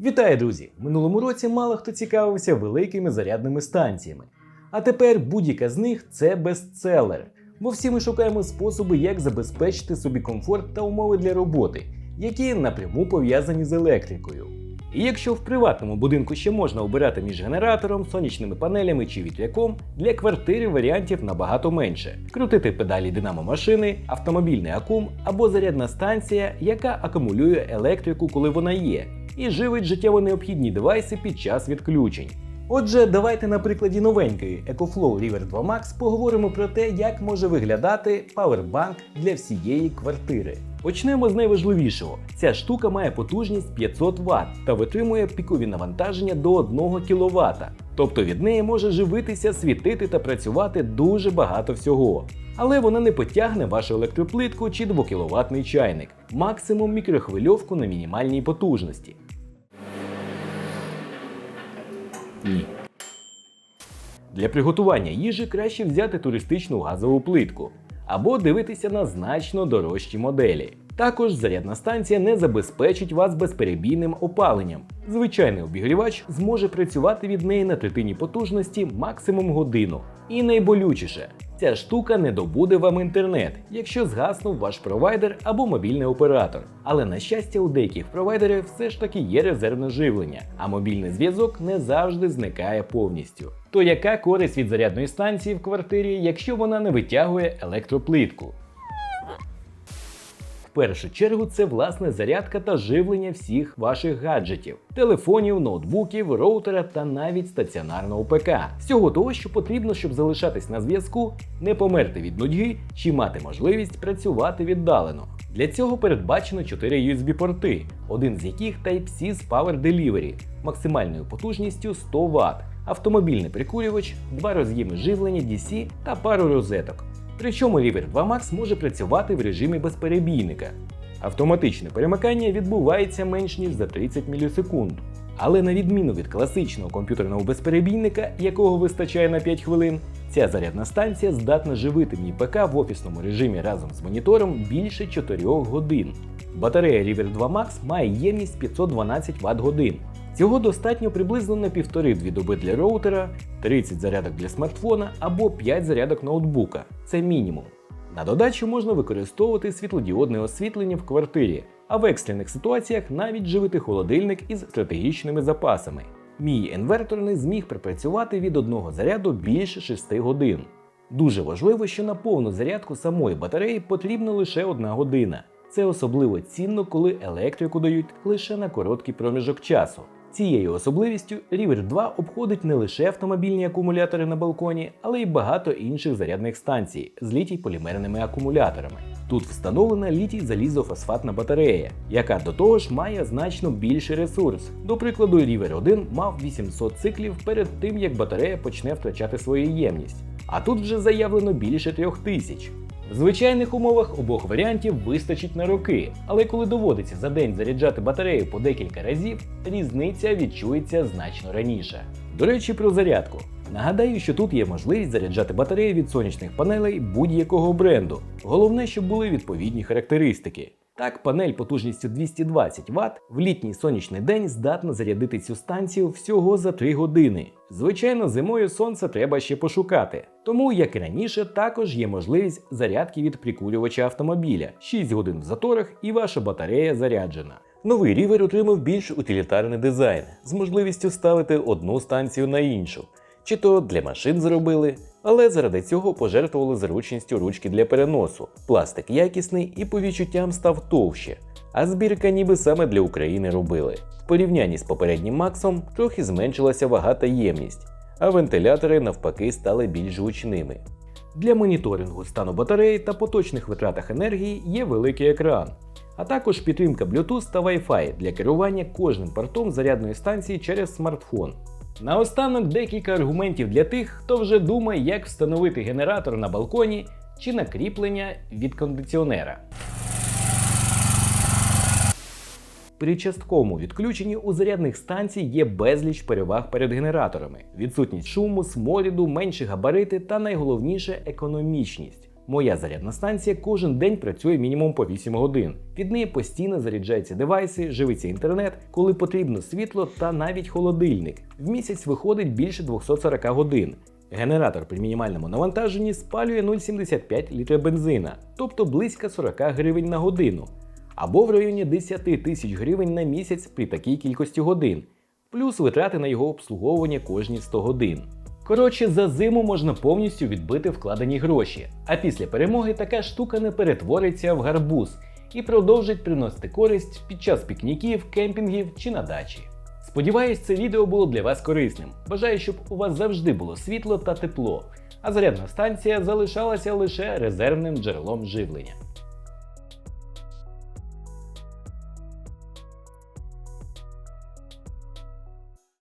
Вітаю, друзі! Минулому році мало хто цікавився великими зарядними станціями. А тепер будь-яка з них це бестселер. Бо всі ми шукаємо способи, як забезпечити собі комфорт та умови для роботи, які напряму пов'язані з електрикою. І якщо в приватному будинку ще можна обирати між генератором, сонячними панелями чи вітряком, для квартири варіантів набагато менше: крутити педалі динамо машини, автомобільний акум або зарядна станція, яка акумулює електрику, коли вона є, і живить життєво необхідні девайси під час відключень. Отже, давайте на прикладі новенької EcoFlow River 2 Max поговоримо про те, як може виглядати павербанк для всієї квартири. Почнемо з найважливішого. Ця штука має потужність 500 Вт та витримує пікові навантаження до 1 кВт. Тобто від неї може живитися, світити та працювати дуже багато всього. Але вона не потягне вашу електроплитку чи 2 кВт чайник, максимум мікрохвильовку на мінімальній потужності. Ні. Для приготування їжі краще взяти туристичну газову плитку або дивитися на значно дорожчі моделі. Також зарядна станція не забезпечить вас безперебійним опаленням. Звичайний обігрівач зможе працювати від неї на третині потужності максимум годину. І найболючіше, ця штука не добуде вам інтернет, якщо згаснув ваш провайдер або мобільний оператор. Але на щастя, у деяких провайдерів все ж таки є резервне живлення, а мобільний зв'язок не завжди зникає повністю. То яка користь від зарядної станції в квартирі, якщо вона не витягує електроплитку? Першу чергу це власне зарядка та живлення всіх ваших гаджетів: телефонів, ноутбуків, роутера та навіть стаціонарного ПК. Всього того, що потрібно, щоб залишатись на зв'язку, не померти від нудьги чи мати можливість працювати віддалено. Для цього передбачено 4 USB-порти, один з яких Type-C з Power Delivery максимальною потужністю 100 Вт, автомобільний прикурювач, два роз'єми живлення DC та пару розеток. Причому River 2 Max може працювати в режимі безперебійника. Автоматичне перемикання відбувається менш ніж за 30 мілісекунд. Але на відміну від класичного комп'ютерного безперебійника, якого вистачає на 5 хвилин, ця зарядна станція здатна живити мій ПК в офісному режимі разом з монітором більше 4 годин. Батарея River 2 Max має ємність 512 Вт годин. Цього достатньо приблизно на 1,5-2 доби для роутера, 30 зарядок для смартфона або 5 зарядок ноутбука. Це мінімум. На додачу можна використовувати світлодіодне освітлення в квартирі, а в екстрених ситуаціях навіть живити холодильник із стратегічними запасами. Мій інвертор не зміг припрацювати від одного заряду більше 6 годин. Дуже важливо, що на повну зарядку самої батареї потрібна лише одна година. Це особливо цінно, коли електрику дають лише на короткий проміжок часу. Цією особливістю River 2 обходить не лише автомобільні акумулятори на балконі, але й багато інших зарядних станцій з літій-полімерними акумуляторами. Тут встановлена літій залізофосфатна батарея, яка до того ж має значно більший ресурс. До прикладу, River 1 мав 800 циклів перед тим, як батарея почне втрачати свою ємність. А тут вже заявлено більше 3000. В звичайних умовах обох варіантів вистачить на роки, але коли доводиться за день заряджати батарею по декілька разів, різниця відчується значно раніше. До речі, про зарядку. Нагадаю, що тут є можливість заряджати батареї від сонячних панелей будь-якого бренду. Головне, щоб були відповідні характеристики. Так, панель потужністю 220 Вт в літній сонячний день здатна зарядити цю станцію всього за 3 години. Звичайно, зимою сонце треба ще пошукати. Тому, як і раніше, також є можливість зарядки від прикурювача автомобіля 6 годин в заторах і ваша батарея заряджена. Новий рівер отримав більш утилітарний дизайн з можливістю ставити одну станцію на іншу. Чи то для машин зробили, але заради цього пожертвували зручністю ручки для переносу. Пластик якісний і по відчуттям став товще. А збірка ніби саме для України робили. В порівнянні з попереднім Максом трохи зменшилася вага та ємність, а вентилятори навпаки стали більш гучними. Для моніторингу стану батареї та поточних витратах енергії є великий екран, а також підтримка Bluetooth та Wi-Fi для керування кожним портом зарядної станції через смартфон. Наостанок декілька аргументів для тих, хто вже думає, як встановити генератор на балконі чи на кріплення від кондиціонера. При частковому відключенні у зарядних станцій є безліч переваг перед генераторами: відсутність шуму, сморіду, менші габарити та найголовніше економічність. Моя зарядна станція кожен день працює мінімум по 8 годин. Від неї постійно заряджаються девайси, живиться інтернет, коли потрібно світло та навіть холодильник. В місяць виходить більше 240 годин. Генератор при мінімальному навантаженні спалює 0,75 літра бензина, тобто близько 40 гривень на годину, або в районі 10 тисяч гривень на місяць при такій кількості годин, плюс витрати на його обслуговування кожні 100 годин. Коротше, за зиму можна повністю відбити вкладені гроші, а після перемоги така штука не перетвориться в гарбуз і продовжить приносити користь під час пікніків, кемпінгів чи на дачі. Сподіваюсь, це відео було для вас корисним. Бажаю, щоб у вас завжди було світло та тепло, а зарядна станція залишалася лише резервним джерелом живлення.